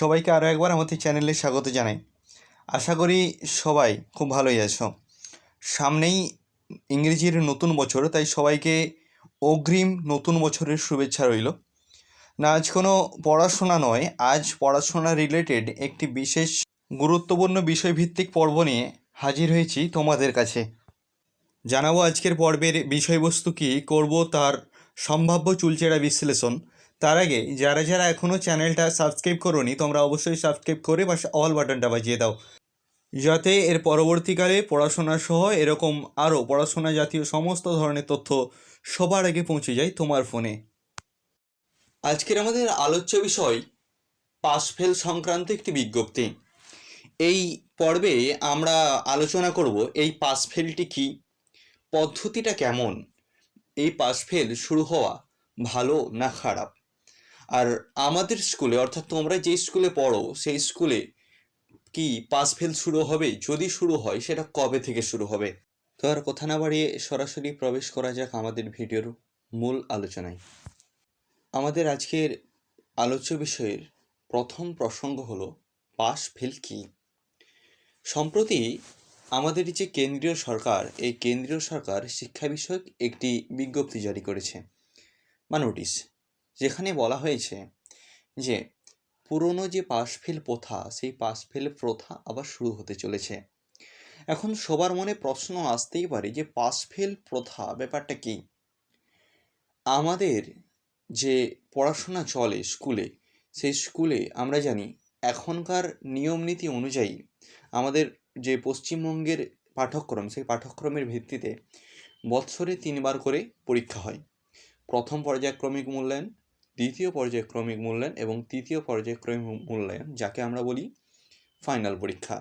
সবাইকে আরও একবার আমাদের চ্যানেলে স্বাগত জানাই। আশা করি সবাই খুব ভালোই আছো। সামনেই ইংরেজির নতুন বছর, তাই সবাইকে অগ্রিম নতুন বছরের শুভেচ্ছা রইল। না, আজ কোনো পড়াশোনা নয়, আজ পড়াশোনা রিলেটেড একটি বিশেষ গুরুত্বপূর্ণ বিষয়ভিত্তিক পর্ব নিয়ে হাজির হয়েছি তোমাদের কাছে। জানাব আজকের পর্বের বিষয়বস্তু কী, করব তার সম্ভাব্য চুলচেরা বিশ্লেষণ তার আগে যারা যারা এখনও চ্যানেলটা সাবস্ক্রাইব করোনি, তোমরা অবশ্যই সাবস্ক্রাইব করে বা অল বাটনটা বাজিয়ে দাও। যাতে এর পরবর্তীকালে পড়াশোনা সহ এরকম আরও পড়াশোনা জাতীয় সমস্ত ধরনের তথ্য সবার আগে পৌঁছে যায় তোমার ফোনে। আজকের আমাদের আলোচ্য বিষয় পাস ফেল সংক্রান্ত একটি বিজ্ঞপ্তি। এই পর্বে আমরা আলোচনা করব এই পাস ফেলটি কী, পদ্ধতিটা কেমন, এই পাস ফেল শুরু হওয়া ভালো না খারাপ। আর আমাদের স্কুলে অর্থাৎ তোমরা যে স্কুলে পড়ো, সেই স্কুলে কি পাস ফেল শুরু হবে? যদি শুরু হয়, সেটা কবে থেকে শুরু হবে? তো আর কথা না বাড়িয়ে সরাসরি প্রবেশ করা যাক আমাদের ভিডিওর মূল আলোচনায়। আমাদের আজকের আলোচ্য বিষয়ের প্রথম প্রসঙ্গ হলো পাস ফেল কী? সম্প্রতি আমাদের যে কেন্দ্রীয় সরকার, এই কেন্দ্রীয় সরকার শিক্ষা বিষয়ক একটি বিজ্ঞপ্তি জারি করেছে বা নোটিশ যেখানে বলা হয়েছে যে পুরনো যে পাস ফেল প্রথা, সেই পাস ফেল প্রথা আবার শুরু হতে চলেছে। এখন সবার মনে প্রশ্ন আসতেই পারে যে পাস ফেল প্রথা ব্যাপারটা কি? আমাদের যে পড়াশোনা চলে স্কুলে, সেই স্কুলে আমরা জানি এখনকার নিয়ম নীতি অনুযায়ী আমাদের যে পশ্চিমবঙ্গের পাঠ্যক্রম, সেই পাঠ্যক্রমের ভিত্তিতে বৎসরে তিনবার করে পরীক্ষা হয়। প্রথম পর্যায়ক্রমিক মূল্যায়ন দ্বিতীয় পর্যায়ক্রমিক মূল্যায়ন এবং তৃতীয় পর্যায়ক্রমিক মূল্যায়ন, যাকে আমরা বলি ফাইনাল পরীক্ষা।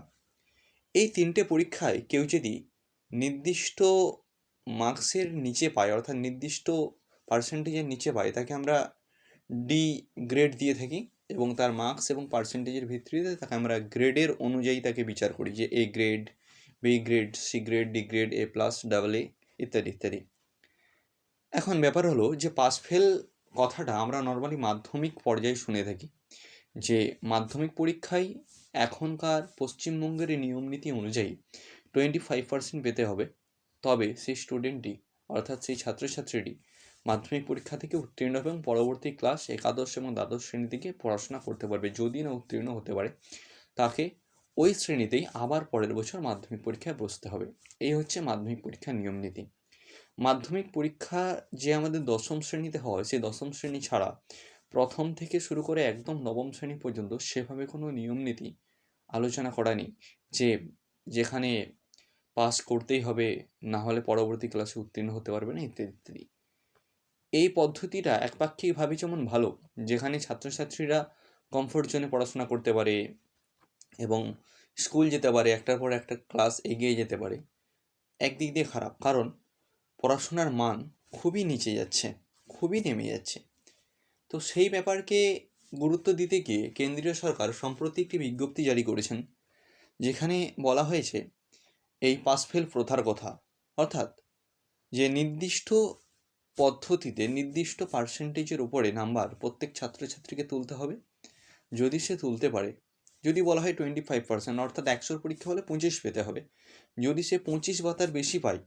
এই তিনটে পরীক্ষায় কেউ যদি নির্দিষ্ট মার্কসের নিচে পায়, অর্থাৎ নির্দিষ্ট পার্সেন্টেজের নিচে পায়, তাকে আমরা ডি গ্রেড দিয়ে থাকি এবং তার মার্কস এবং পার্সেন্টেজের ভিত্তিতে তাকে আমরা গ্রেডের অনুযায়ী তাকে বিচার করি যে A grade B grade C grade D grade A plus double A ইত্যাদি ইত্যাদি। এখন ব্যাপার হলো যে পাস ফেল কথাটা আমরা নর্মালি মাধ্যমিক পর্যায়ে শুনে থাকি যে মাধ্যমিক পরীক্ষায় এখনকার পশ্চিমবঙ্গের নিয়ম নীতি অনুযায়ী টোয়েন্টি ফাইভ পার্সেন্ট পেতে হবে। তবে সেই স্টুডেন্টটি অর্থাৎ সেই ছাত্রছাত্রীটি মাধ্যমিক পরীক্ষা থেকে উত্তীর্ণ হবে এবং পরবর্তী ক্লাস একাদশ এবং দ্বাদশ শ্রেণি থেকে পড়াশোনা করতে পারবে। যদি না উত্তীর্ণ হতে পারে, তাকে ওই শ্রেণীতেই আবার পরের বছর মাধ্যমিক পরীক্ষায় বসতে হবে। এই হচ্ছে মাধ্যমিক পরীক্ষার নিয়ম নীতি। মাধ্যমিক পরীক্ষা যে আমাদের দশম শ্রেণীতে হয়, সেই দশম শ্রেণি ছাড়া প্রথম থেকে শুরু করে একদম নবম শ্রেণি পর্যন্ত সেভাবে কোনো নিয়ম নীতি আলোচনা করা নেই যে যেখানে পাস করতেই হবে, না হলে পরবর্তী ক্লাসে উত্তীর্ণ হতে পারবে না, ইত্যাদি ইত্যাদি। এই পদ্ধতিটা একপাক্ষিকভাবে যেমন ভালো, যেখানে ছাত্রছাত্রীরা কমফোর্ট জোনে পড়াশোনা করতে পারে এবং স্কুল যেতে পারে, একটার পর একটা ক্লাস এগিয়ে যেতে পারে, একদিক দিয়ে খারাপ। কারণ পড়াশোনার মান খুবই নিচে যাচ্ছে, খুবই নেমে যাচ্ছে। তো সেই ব্যাপারকে গুরুত্ব দিতে গিয়ে কেন্দ্রীয় সরকার সম্প্রতি একটি বিজ্ঞপ্তি জারি করেছেন, যেখানে বলা হয়েছে, এই পাসফেল প্রথার কথা, অর্থাৎ যে নির্দিষ্ট পদ্ধতিতে নির্দিষ্ট পার্সেন্টেজের উপরে নাম্বার প্রত্যেক ছাত্রছাত্রীকে তুলতে হবে, যদি সে তুলতে পারে, যদি বলা হয় টোয়েন্টি ফাইভ পার্সেন্ট, অর্থাৎ একশোর পরীক্ষা হলে পঁচিশ পেতে হবে, যদি সে পঁচিশ বা তার বেশি পায়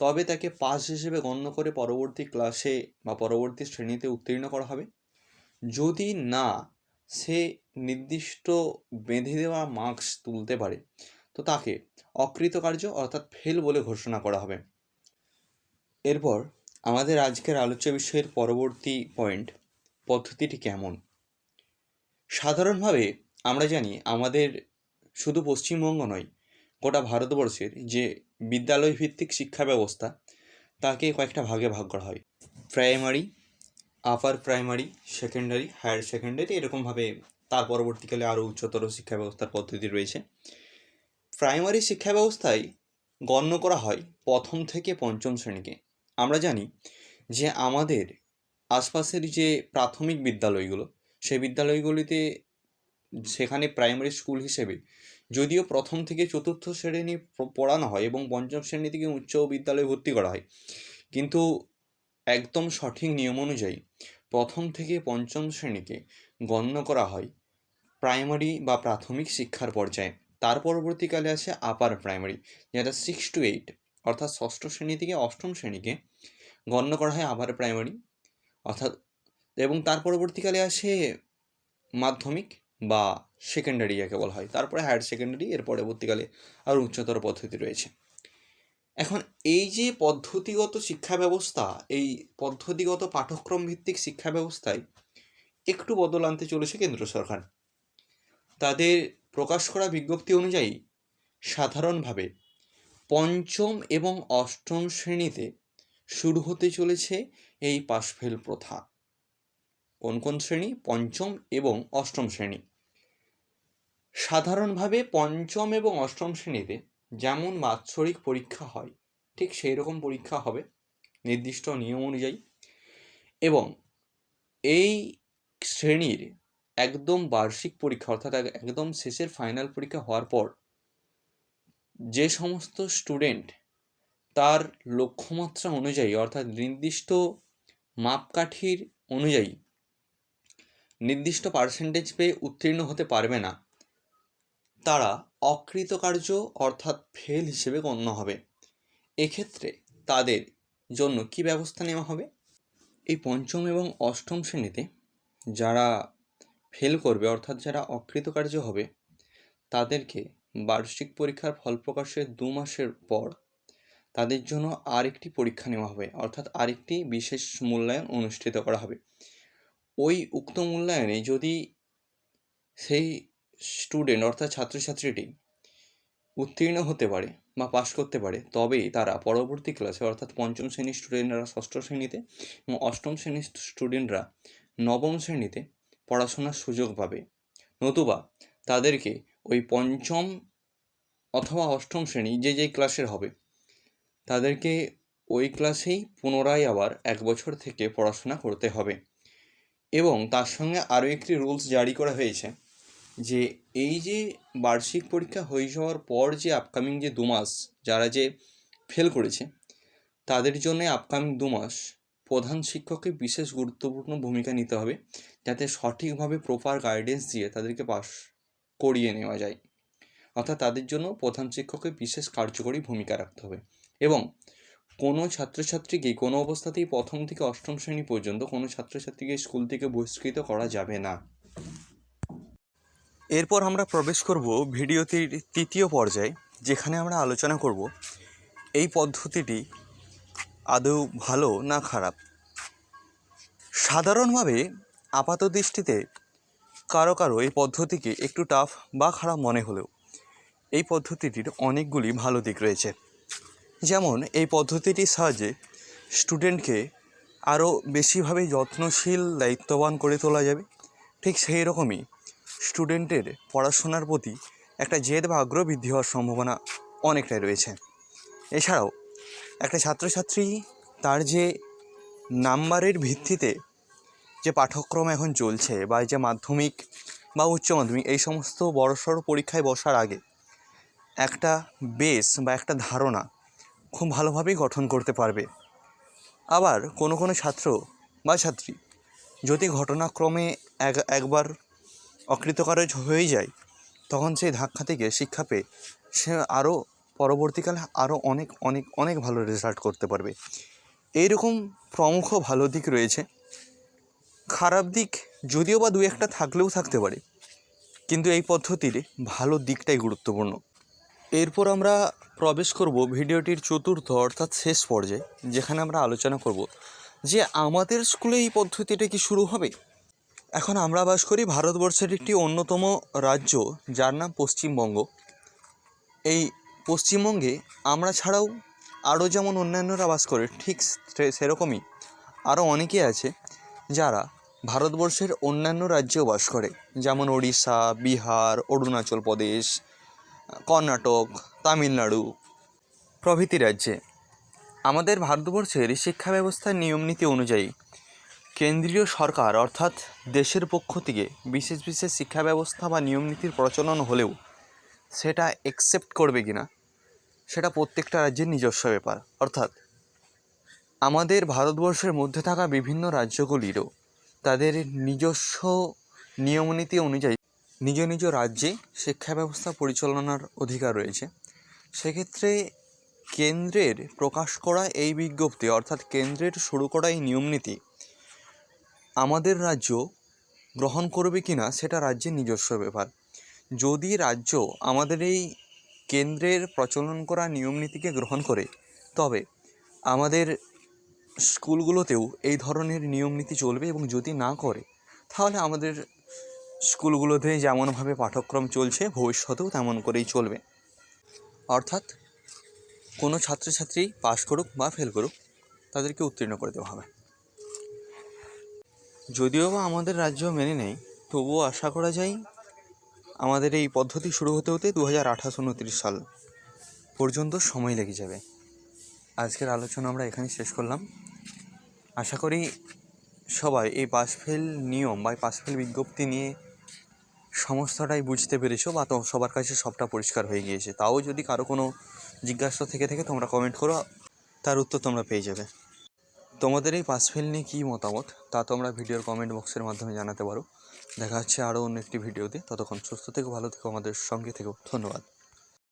তবে তাকে পাস হিসেবে গণ্য করে পরবর্তী ক্লাসে বা পরবর্তী শ্রেণীতে উত্তীর্ণ করা হবে। যদি না, সে নির্দিষ্ট বেঁধে দেওয়া মার্কস তুলতে পারে, তো তাকে অকৃতকার্য অর্থাৎ ফেল বলে ঘোষণা করা হবে। এরপর আমাদের আজকের আলোচ্য বিষয়ের পরবর্তী পয়েন্ট পদ্ধতিটি কেমন? সাধারণভাবে আমরা জানি আমাদের শুধু পশ্চিমবঙ্গ নয় গোটা ভারতবর্ষের যে বিদ্যালয় ভিত্তিক শিক্ষা ব্যবস্থা, তাকে কয়েকটা ভাগে ভাগ করা হয়। Primary, upper primary, secondary, higher secondary এরকমভাবে তার পরবর্তীকালে আরও উচ্চতর শিক্ষা ব্যবস্থার পদ্ধতি রয়েছে। প্রাইমারি শিক্ষা ব্যবস্থায় গণ্য করা হয় প্রথম থেকে পঞ্চম শ্রেণীকে। আমরা জানি যে আমাদের আশপাশের যে প্রাথমিক বিদ্যালয়গুলো, সেই বিদ্যালয়গুলিতে সেখানে প্রাইমারি স্কুল হিসেবে যদিও প্রথম থেকে চতুর্থ শ্রেণি পড়ানো হয় এবং পঞ্চম শ্রেণি থেকে উচ্চ বিদ্যালয়ে ভর্তি করা হয়। কিন্তু একদম সঠিক নিয়ম অনুযায়ী প্রথম থেকে পঞ্চম শ্রেণীকে গণ্য করা হয় প্রাইমারি বা প্রাথমিক শিক্ষার পর্যায়ে। তার পরবর্তীকালে আসে আপার প্রাইমারি যেটা সিক্স টু এইট অর্থাৎ ষষ্ঠ শ্রেণি থেকে অষ্টম শ্রেণীকে গণ্য করা হয় আপার প্রাইমারি অর্থাৎ এবং তার পরবর্তীকালে আসে মাধ্যমিক বা সেকেন্ডারি যাকে বলা হয়। তারপরে হায়ার সেকেন্ডারি এর পরবর্তীকালে আরও উচ্চতর পদ্ধতি রয়েছে। এখন এই যে পদ্ধতিগত শিক্ষা ব্যবস্থা, এই পদ্ধতিগত পাঠ্যক্রম ভিত্তিক শিক্ষা ব্যবস্থায় একটু বদল আনতে চলেছে কেন্দ্র সরকার। তাদের প্রকাশ করা বিজ্ঞপ্তি অনুযায়ী সাধারণভাবে পঞ্চম এবং অষ্টম শ্রেণীতে শুরু হতে চলেছে এই পাশফেল প্রথা। কোন কোন শ্রেণি? পঞ্চম এবং অষ্টম শ্রেণি। সাধারণভাবে পঞ্চম এবং অষ্টম শ্রেণীতে যেমন বাৎসরিক পরীক্ষা হয়, ঠিক সেই রকম পরীক্ষা হবে, নির্দিষ্ট নিয়ম অনুযায়ী। এবং এই শ্রেণির একদম বার্ষিক পরীক্ষা, অর্থাৎ এক- একদম শেষের ফাইনাল পরীক্ষা হওয়ার পর যে সমস্ত স্টুডেন্ট তার লক্ষ্যমাত্রা অনুযায়ী, অর্থাৎ নির্দিষ্ট মাপকাঠির অনুযায়ী নির্দিষ্ট পার্সেন্টেজ পেয়ে উত্তীর্ণ হতে পারবে না। তারা অকৃতকার্য অর্থাৎ ফেল হিসেবে গণ্য হবে। এক্ষেত্রে তাদের জন্য কি ব্যবস্থা নেওয়া হবে? এই পঞ্চম এবং অষ্টম শ্রেণীতে যারা ফেল করবে, অর্থাৎ যারা অকৃতকার্য হবে, তাদেরকে বার্ষিক পরীক্ষার ফল প্রকাশের দু মাসের পর তাদের জন্য আরেকটি পরীক্ষা নেওয়া হবে। অর্থাৎ আরেকটি বিশেষ মূল্যায়ন অনুষ্ঠিত করা হবে। ওই উক্ত মূল্যায়নে যদি সেই স্টুডেন্ট অর্থাৎ ছাত্রছাত্রীটি উত্তীর্ণ হতে পারে বা পাশ করতে পারে, তবেই তারা পরবর্তী ক্লাসে অর্থাৎ পঞ্চম শ্রেণির স্টুডেন্টরা ষষ্ঠ শ্রেণীতে এবং অষ্টম শ্রেণির স্টুডেন্টরা নবম শ্রেণীতে পড়াশোনার সুযোগ পাবে। নতুবা তাদেরকে ওই পঞ্চম অথবা অষ্টম শ্রেণি যে যেই ক্লাসের হবে, তাদেরকে ওই ক্লাসেই পুনরায় আবার এক বছর থেকে পড়াশোনা করতে হবে। এবং তার সঙ্গে আরও একটি রুলস জারি করা হয়েছে যে এই যে বার্ষিক পরীক্ষা হয়ে যাওয়ার পর যে আপকামিং যে দু মাস যারা যে ফেল করেছে, তাদের জন্য আপকামিং দু মাস প্রধান শিক্ষককে বিশেষ গুরুত্বপূর্ণ ভূমিকা নিতে হবে যাতে সঠিকভাবে প্রপার গাইডেন্স দিয়ে তাদেরকে পাস করিয়ে নেওয়া যায়। অর্থাৎ তাদের জন্য প্রধান শিক্ষকের বিশেষ কার্যকরী ভূমিকা রাখতে হবে। এবং কোনো ছাত্রছাত্রীকে কোনো অবস্থাতেই প্রথম থেকে অষ্টম শ্রেণি পর্যন্ত কোনো ছাত্রছাত্রীকে স্কুল থেকে বহিষ্কৃত করা যাবে না। এরপর আমরা প্রবেশ করব ভিডিওটির তৃতীয় পর্যায়ে, যেখানে আমরা আলোচনা করব এই পদ্ধতিটি আদৌ ভালো না খারাপ। সাধারণভাবে আপাত দৃষ্টিতে কারও কারও এই পদ্ধতিকে একটু টাফ বা খারাপ মনে হলেও এই পদ্ধতিটির অনেকগুলি ভালো দিক রয়েছে। যেমন এই পদ্ধতিটির সাহায্যে স্টুডেন্টকে আরও বেশিভাবে যত্নশীল, দায়িত্ববান করে তোলা যাবে। ঠিক সেই রকমই স্টুডেন্টের পড়াশোনার প্রতি একটা জেদ বা আগ্রহ বৃদ্ধি হওয়ার সম্ভাবনা অনেকটাই রয়েছে। এছাড়াও একটা ছাত্রছাত্রী তার যে নাম্বারের ভিত্তিতে যে পাঠ্যক্রম এখন চলছে বা যে মাধ্যমিক বা উচ্চ মাধ্যমিক এই সমস্ত বড়সড় পরীক্ষায় বসার আগে একটা বেস বা একটা ধারণা খুব ভালোভাবেই গঠন করতে পারবে। আবার কোনো কোনো ছাত্র বা ছাত্রী যদি ঘটনাক্রমে এক, একবার অকৃতকার্য হয়ে যায়, তখন সেই ধাক্কা থেকে শিক্ষা পেয়ে সে আরও পরবর্তীকালে আরও অনেক অনেক অনেক ভালো রেজাল্ট করতে পারবে। এইরকম প্রমুখ ভালো দিক রয়েছে। খারাপ দিক যদিও বা দু একটা থাকলেও থাকতে পারে, কিন্তু এই পদ্ধতির ভালো দিকটাই গুরুত্বপূর্ণ। এরপর আমরা প্রবেশ করব ভিডিওটির চতুর্থ অর্থাৎ শেষ পর্যায়ে, যেখানে আমরা আলোচনা করব যে আমাদের স্কুলে এই পদ্ধতিটা কি শুরু হবে? এখন আমরা বাস করি ভারতবর্ষের একটি অন্যতম রাজ্য, যার নাম পশ্চিমবঙ্গ। এই পশ্চিমবঙ্গে আমরা ছাড়াও আরও যেমন অন্যান্যরা বাস করে, ঠিক সেরকমই আরও অনেকে আছে যারা ভারতবর্ষের অন্যান্য রাজ্যেও বাস করে। যেমন ওড়িশা, বিহার, অরুণাচল প্রদেশ কর্ণাটক, তামিলনাড়ু প্রভৃতি রাজ্যে। আমাদের ভারতবর্ষের শিক্ষা ব্যবস্থার নিয়মনীতি অনুযায়ী কেন্দ্রীয় সরকার অর্থাৎ দেশের পক্ষ থেকে বিশেষ বিশেষ শিক্ষা ব্যবস্থা বা নিয়মনীতির প্রচলন হলেও সেটা একসেপ্ট করবে কি না সেটা প্রত্যেকটা রাজ্যের নিজস্ব ব্যাপার। অর্থাৎ আমাদের ভারতবর্ষের মধ্যে থাকা বিভিন্ন রাজ্যগুলিরও তাদের নিজস্ব নিয়মনীতি অনুযায়ী নিজ নিজ রাজ্যে শিক্ষা ব্যবস্থা পরিচালনার অধিকার রয়েছে। সেক্ষেত্রে কেন্দ্রের প্রকাশ করা এই বিজ্ঞপ্তি, অর্থাৎ কেন্দ্রের শুরু করা এই নিয়মনীতি আমাদের রাজ্য গ্রহণ করবে কি না সেটা রাজ্যের নিজস্ব ব্যাপার। যদি রাজ্য আমাদের এই কেন্দ্রের প্রচলন করা নিয়মনীতিকে গ্রহণ করে, তবে আমাদের স্কুলগুলোতেও এই ধরনের নিয়মনীতি চলবে এবং যদি না করে, তাহলে আমাদের স্কুলগুলোতে যেমনভাবে পাঠ্যক্রম চলছে, ভবিষ্যতেও তেমন করেই চলবে। অর্থাৎ কোনো ছাত্রছাত্রী পাশ করুক বা ফেল করুক, তাদেরকে উত্তীর্ণ করে দেওয়া হবে। যদিও বা আমাদের রাজ্য মেনে নেয়, তবুও আশা করা যায় আমাদের এই পদ্ধতি শুরু হতে হতে দু হাজার আঠাশ উনত্রিশ সাল পর্যন্ত সময় লেগে যাবে। আজকের আলোচনা আমরা এখানেই শেষ করলাম। আশা করি সবাই এই পাসফেল নিয়ম বা পাসফেল বিজ্ঞপ্তি নিয়ে সমস্তটাই বুঝতে পেরেছ বা সবার কাছে সবটা পরিষ্কার হয়ে গিয়েছে। তাও যদি কারও কোনো জিজ্ঞাসা থেকে থেকে, তোমরা কমেন্ট করো, তার উত্তর তোমরা পেয়ে যাবে। তোমাদের এই পাস ফেল নিয়ে কী মতামত? তা তোমরা ভিডিওর কমেন্ট বক্সের মাধ্যমে জানাতে পারো। দেখা হচ্ছে আরও অন্য একটি ভিডিওতে ততক্ষণ সুস্থ থেকো, ভালো থেকো, আমাদের সঙ্গে থেকো। ধন্যবাদ।